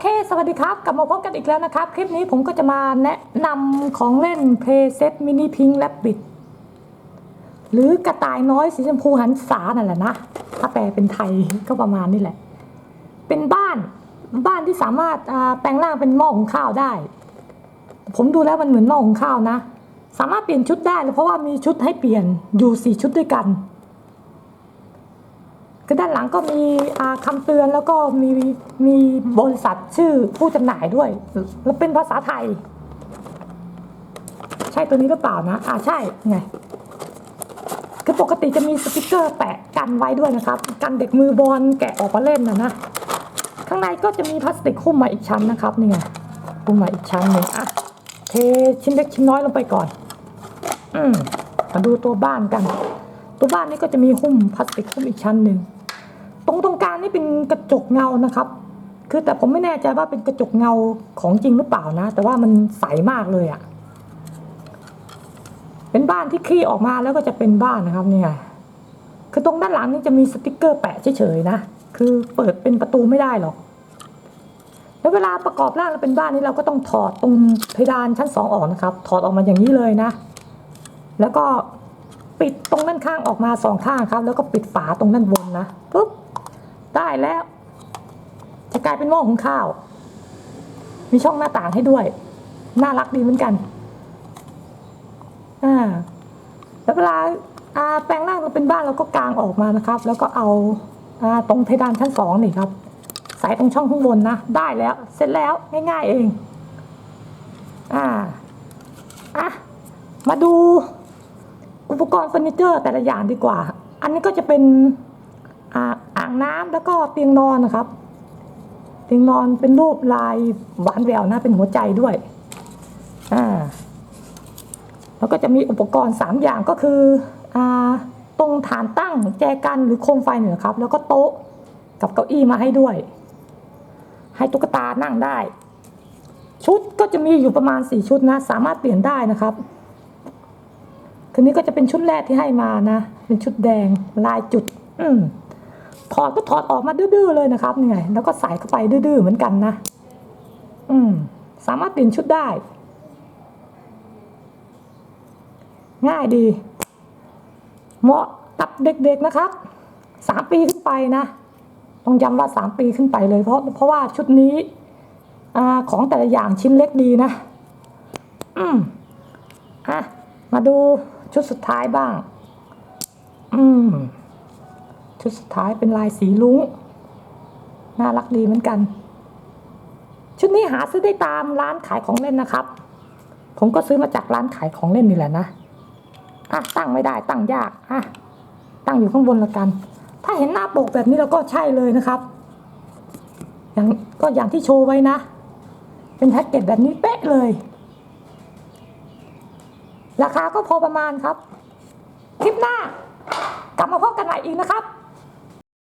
เค สวัสดีครับ กลับมาพบกันอีกแล้วนะครับ คลิปนี้ผมก็จะมาแนะนำของเล่น Playset Mini Pink Rabbit หรือกระต่ายน้อยสีชมพูหันษานั่นแหละนะ ถ้าแปลเป็นไทยก็ประมาณนี้แหละ เป็นบ้านบ้านที่สามารถแปลงร่างเป็นหม้อหุงข้าวได้ ผมดูแล้วมันเหมือนหม้อหุงข้าวนะ สามารถเปลี่ยนชุดได้เลยเพราะว่ามีชุดให้เปลี่ยนอยู่สี่ชุดด้วยกัน คือด้านหลังก็มีอ่าคำเตือนแล้วก็มีมีบริษัทชื่อผู้จำหน่ายด้วย แล้วเป็นภาษาไทย ใช่ตัวนี้หรือเปล่านะอ่าใช่ไงคือปกติจะมีสติกเกอร์แปะกันไว้ด้วยนะครับกันเด็กมือบอลแกะออกมาเล่นนะนะข้างในก็จะมีพลาสติกหุ้มมาอีกชั้นนะครับนี่ไงหุ้มมาอีกชั้นหนึ่งอะเทชิ้นเล็กชิ้นน้อยลงไปก่อน อืมมาดูตัวบ้านกัน ตัวบ้านนี้ก็จะมีหุ้มพลาสติกหุ้มอีกชั้นหนึ่ง ตรงตรงกลางนี่เป็นกระจกเงานะครับ คือแต่ผมไม่แน่ใจว่าเป็นกระจกเงาของจริงหรือเปล่านะ แต่ว่ามันใสมากเลยอะ่ะ เป็นบ้านที่คลี่ออกมาแล้วก็จะเป็นบ้านนะครับเนี่ยคือตรงด้านหลังนี่จะมีสติกเกอร์แปะเฉยๆนะ คือเปิดเป็นประตูไม่ได้หรอก แล้วเวลาประกอบร่างแล้วเป็นบ้านนี้เราก็ต้องถอดตรงเพดานชั้นสองออกนะครับ ถอดออกมาอย่างนี้เลยนะ แล้วก็ปิดตรงด้านข้างออกมาสองข้างครับ แล้วก็ปิดฝาตรงด้านบนนะปุ๊บ ได้แล้ว จะกลายเป็นหม้อหุงข้าว มีช่องหน้าต่างให้ด้วย น่ารักดีเหมือนกัน อ่า แล้วเวลาอาแปลงร่างเราเป็นบ้านเราก็กางออกมานะครับ แล้วก็เอาอาตรงเพดานชั้นสองนี่ครับใส่ตรงช่องข้างบนนะ ได้แล้ว เสร็จแล้วง่ายๆเอง อ่า อะ มาดูอุปกรณ์เฟอร์นิเจอร์แต่ละอย่างดีกว่า อันนี้ก็จะเป็น น้ำแล้วก็เตียงนอนนะครับ เตียงนอนเป็นรูปลายหวานแหววนะเป็นหัวใจด้วยอ่าแล้วก็จะมีอุปกรณ์สามอย่างก็คืออ่าตรงฐานตั้งแจกันหรือโคมไฟเนี่ยครับ แล้วก็โต๊ะกับเก้าอี้มาให้ด้วย ให้ตุ๊กตานั่งได้ ชุดก็จะมีอยู่ประมาณสี่ชุดนะ สามารถเปลี่ยนได้นะครับคืนนี้ก็จะเป็นชุดแรกที่ให้มานะ เป็นชุดแดงลายจุด อืม ถอดก็ถอดออกมาดื้อๆเลยนะครับนี่ไงแล้วก็ใส่เข้าไปดื้อๆเหมือนกันนะ อืม สามารถเปลี่ยนชุดได้ ง่ายดี เหมาะกับเด็กๆนะครับสามปีขึ้นไปนะต้องย้ำว่าสามปีขึ้นไปเลยเพราะเพราะว่าชุดนี้อของแต่ละอย่างชิ้นเล็กดีนะ อืมอะมาดูชุดสุดท้ายบ้าง อืม ชุดสุดท้ายเป็นลายสีลุ้ง น่ารักดีเหมือนกัน ชุดนี้หาซื้อได้ตามร้านขายของเล่นนะครับ ผมก็ซื้อมาจากร้านขายของเล่นนี่แหละนะอะตั้งไม่ได้ตั้งยากอะตั้งอยู่ข้างบนละกัน ถ้าเห็นหน้าปกแบบนี้เราก็ใช่เลยนะครับอย่างก็อย่างที่โชว์ไว้นะ เป็นแพ็กเกจแบบนี้เป๊ะเลย ราคาก็พอประมาณครับ คลิปหน้ากลับมาพบกันใหม่อีกนะครับ